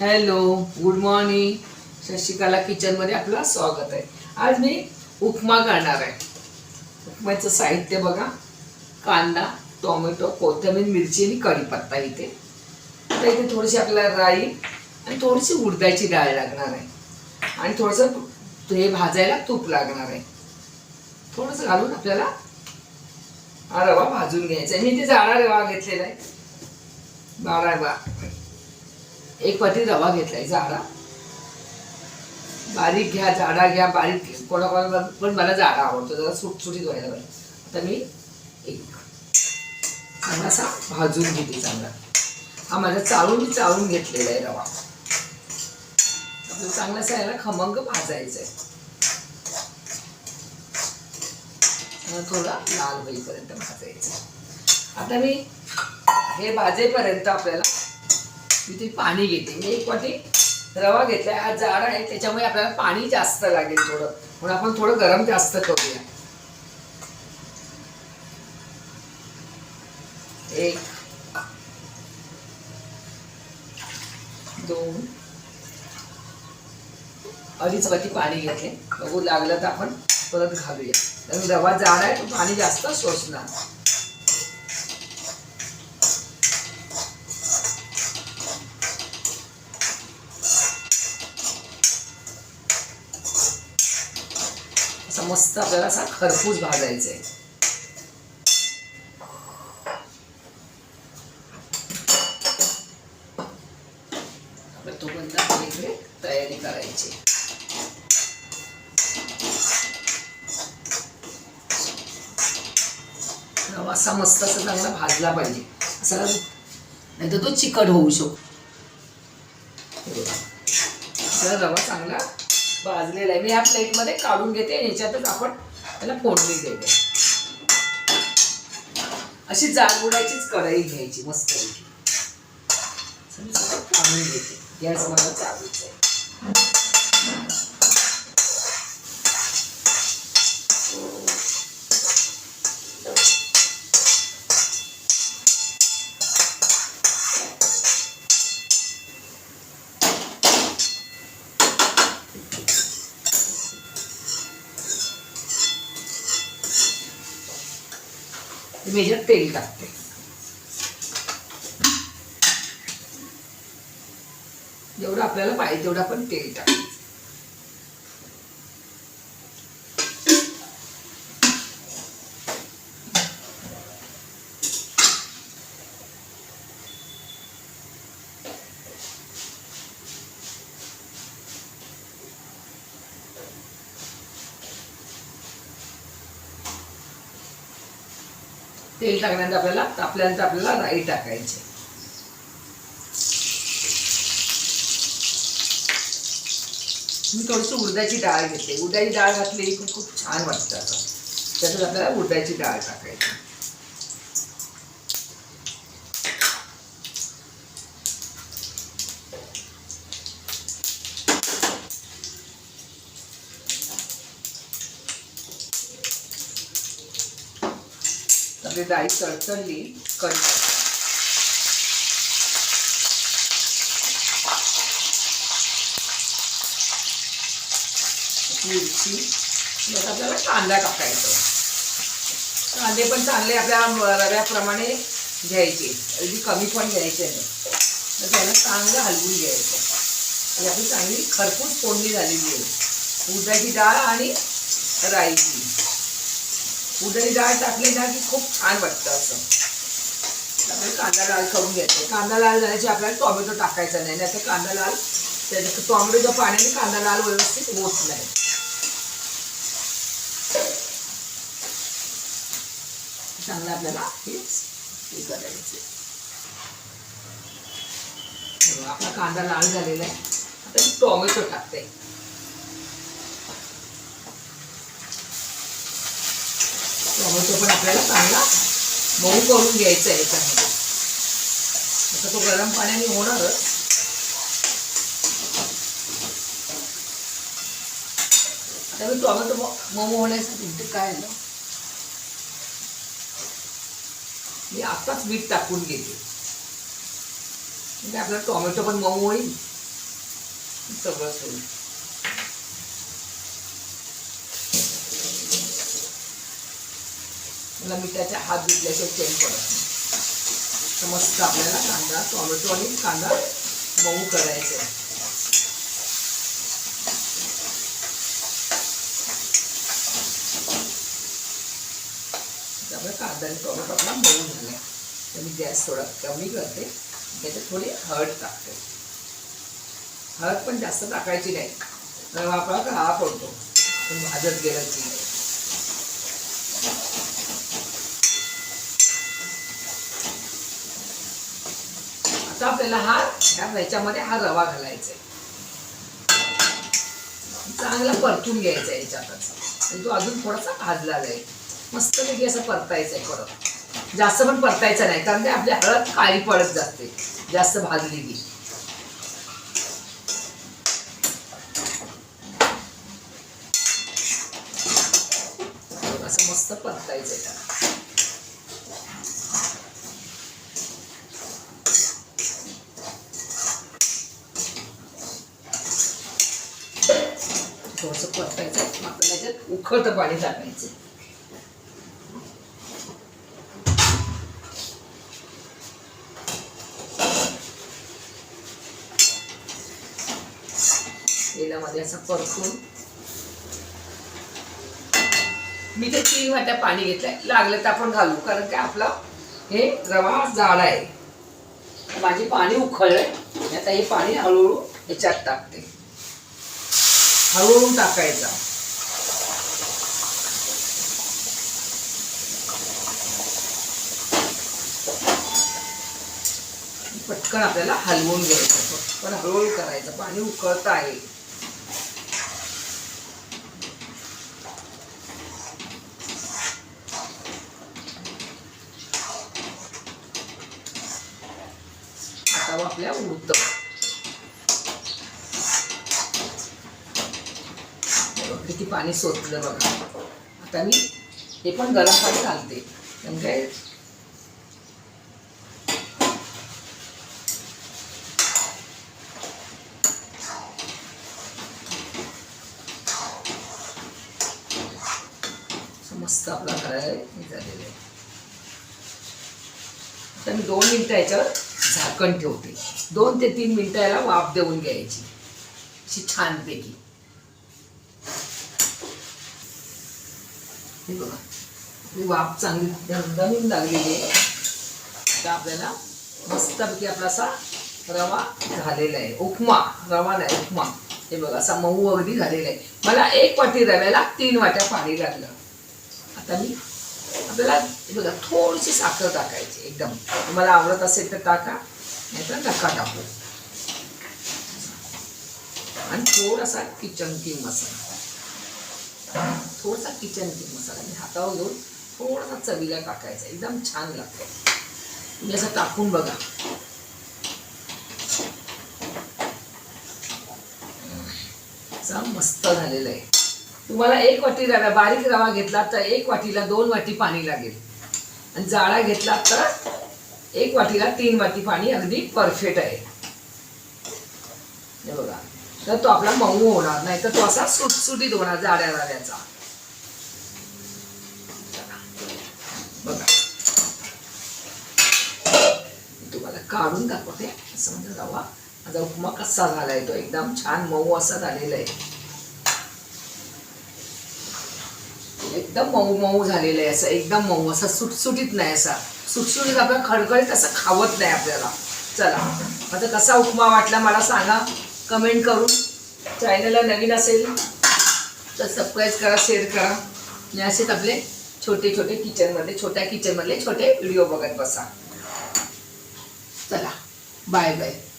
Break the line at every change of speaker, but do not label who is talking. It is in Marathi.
हॅलो गुड मॉर्निंग शशिकला किचनमध्ये आपलं स्वागत आहे. आज मी उपमा करणार आहे. उपमाचं साहित्य बघा. कांदा टोमॅटो कोथिंबीर मिरची आणि कढीपत्ता इथे. आता इथे थोडीशी आपल्याला राई आणि थोडीशी उडदाची डाळ लागणार आहे. आणि थोडंसं हे भाजायला तूप लागणार आहे. थोडंसं घालून आपल्याला हा रवा भाजून घ्यायचा आहे. मी इथे जाडा रवा घेतलेला आहे. बारा रवा. एक वाटी रवा घेतलाय जाडा. बारीक घ्या जाडा घ्या बारीक कोणाकोणाला पण मला जाडा आवडतो जरा सुटसुटीत व्हायला पाहिजे आता मी एक चांगलासा भाजून घेते चांगला. हा माझा चाळून मी चाळून घेतलेला आहे रवा. आपल्याला चांगलासा याला खमंग भाजायचा आहे थोडा लाल होईपर्यंत भाजायचं. आता मी हे भाजेपर्यंत आपल्याला तिथे ते पाणी घेते. मी एक वाटी रवा घेतलाय. आज जाड आहे. त्याच्यामुळे आपल्याला पाणी जास्त लागेल थोडं. म्हणून आपण थोडं गरम जास्त करूया. एक दोन. अडीच वाटी पाणी घेतले. बघू लागलं तर आपण परत घालूया. कारण रवा जाड आहे तो पाणी जास्त शोषणार मस्त आपल्याला असा खरपूस भाजायचा आहे तो तयारी करायची. रवा असा मस्त असा चांगला भाजला पाहिजे. असा नाही तर तो चिकट होऊ शकतो. रवा चांगला भाजलेला आहे. मी या प्लेटमध्ये काढून घेते. ह्याच्यातच आपण त्याला फोडणी देते. अशी जाडबुडाचीच कढई घ्यायची मस्त काढून घेते. गॅस मला चालूच आहे. मी ह्याच्यात तेल टाकते. जेवढं आपल्याला पाहिजे तेवढं आपण तेल टाकतो तेल टाकल्यानंतर आपल्याला तापल्यानंतर आपल्याला राई टाकायचे. मी थोडीशी उडदाची डाळ घेते उडदाची डाळ घातली खूप खूप छान वाटतं असं त्याच्यात आपल्याला उडदाची डाळ टाकायची. आपली डाळी चढचडली कढी मिरची. मग आपल्याला कांदा टाकायचा. कांदे पण चांगले आपल्या रव्याप्रमाणे घ्यायचे. अगदी कमी पण घ्यायचे नाही. तर त्याला चांगलं हलवून घ्यायचं. आणि आपली चांगली खरपूस फोडणी झालेली आहे. उडदाची डाळ आणि राईची. उडदाची डाळ टाकली ना की खूप छान वाटतं असं. आपण कांदा लाल करून घ्यायचं कांदा लाल झाल्याची आपल्याला टोमॅटो टाकायचा नाही नाही तर कांदा लाल त्याच्या टॉमॅटोच्या पाण्याने कांदा लाल व्यवस्थित होत नाही. चांगलं आपल्याला हे हे करायचं आपला कांदा लाल झालेला आहे. आता टॉमॅटो टोमॅटो टाकते. टोमॅटो पण आपल्याला चांगला मऊ करून घ्यायचा आहे याच्यामध्ये. आता तो गरम पाण्याने होणारच. आता मी टोमॅटो मऊ होण्यासाठी काय आलं मी आत्ताच मीठ टाकून घेते. म्हणजे आपला टोमॅटो पण मऊ होईल. सगळंच होईल मला मिठाच्या हात धुतल्याशिवाय चेंज पडत नाही. तर मस्त आपल्याला कांदा टॉमॅटो आणि कांदा मऊ करायचा आहे त्यामुळे कांदा आणि टॉमॅटो आपला मऊ झाला. तर मी गॅस थोडा कमी करते. त्याच्यात थोडी हळद टाकते. हळद पण जास्त टाकायची नाही. रवा आपला काळा पडतो. पण भाजत गेलं की आता आपल्याला हा ह्या ह्याच्यामध्ये हा रवा घालायचा आहे चांगला परतून घ्यायचा आहे याच्यातच. आणि तो अजून थोडासा भाजला जाईल. मस्तपैकी असं परतायचं आहे परत. जास्त पण परतायचं नाही कारण ते आपली हळद काळी पडत जाते जास्त भाजली की असं मस्त परतायचं आहे त्याला थोडंसं परतायचं. मग आपल्याला याच्यात उखळतं पाणी टाकायचं. तेलामध्ये असं परतून मी ते तीन वाट्या पाणी घेतलंय. लागलं तर आपण घालू कारण की आपला हे रवा जाड आहे. माझे पाणी उखळलंय. आता हे पाणी हळूहळू ह्याच्यात टाकते. हळूहळू टाकायचा. पटकन आपल्याला हलवून घ्यायचं. पटकन हळूहळू करायचं. पाणी उकळत आहे आता आपल्या उडतं बघा, किती पाणी सोचलं बघा. आता मी हे पण गरम पाणी घालते. म्हणजे मस्त आपला करायला झालेलं आहे. आता मी दोन मिनटं याच्यावर झाकण ठेवते. दोन ते तीन मिनटं याला वाफ देऊन घ्यायची. अशी छानपैकी. हे बघा. आपली वाफ चांगली दणदणून लागलेली आहे. आता आपल्याला मस्तपैकी आपला असा रवा झालेला आहे. उपमा रवा नाही उपमा. हे बघा असा मऊ अगदी झालेला आहे. मला एक वाटी रव्याला तीन वाट्या पाणी लागलं. आता मी आपल्याला बघा थोडीशी साखर टाकायची एकदम. तुम्हाला आवडत असेल तर टाका नाहीतर नका टाकू. आणि थोडासा किचन किंग मसाला. थोडासा किचन किंग मसाला मी हातावर घेऊन थोडासा चवीला टाकायचा. एकदम छान लागतो. तुम्ही असं टाकून बघा. असा मस्त झालेला आहे. तुम्हाला एक वाटी रवा बारीक रवा घेतला तर एक वाटीला दोन वाटी पाणी लागेल. आणि जाळा घेतला तर एक वाटीला तीन वाटी पाणी अगदी परफेक्ट आहे. हे बघा. तर तो आपला मऊ होणार नाही तर तो असा सुटसुटीत होणार जाड्या रव्याचा बघा मी तुम्हाला काढून दाखवते. असं म्हणजे रवा माझा उपमा कसा झाला आहे तो एकदम छान मऊ असा झालेला आहे. एकदम मऊ मऊ झालेलं आहे असं. एकदम मऊ असा. सुटसुटीत नाही असा. सुटसुटीत आपल्याला खडखडीत असं खावत नाही आपल्याला. चला. आता कसा उपमा वाटला मला सांगा. कमेंट करून. चॅनलला नवीन असेल तर सबस्क्राईब करा शेअर करा. आणि असेच आपले छोटे छोटे किचनमध्ये छोट्या किचनमधले छोटे व्हिडिओ बघत बसा. चला बाय बाय.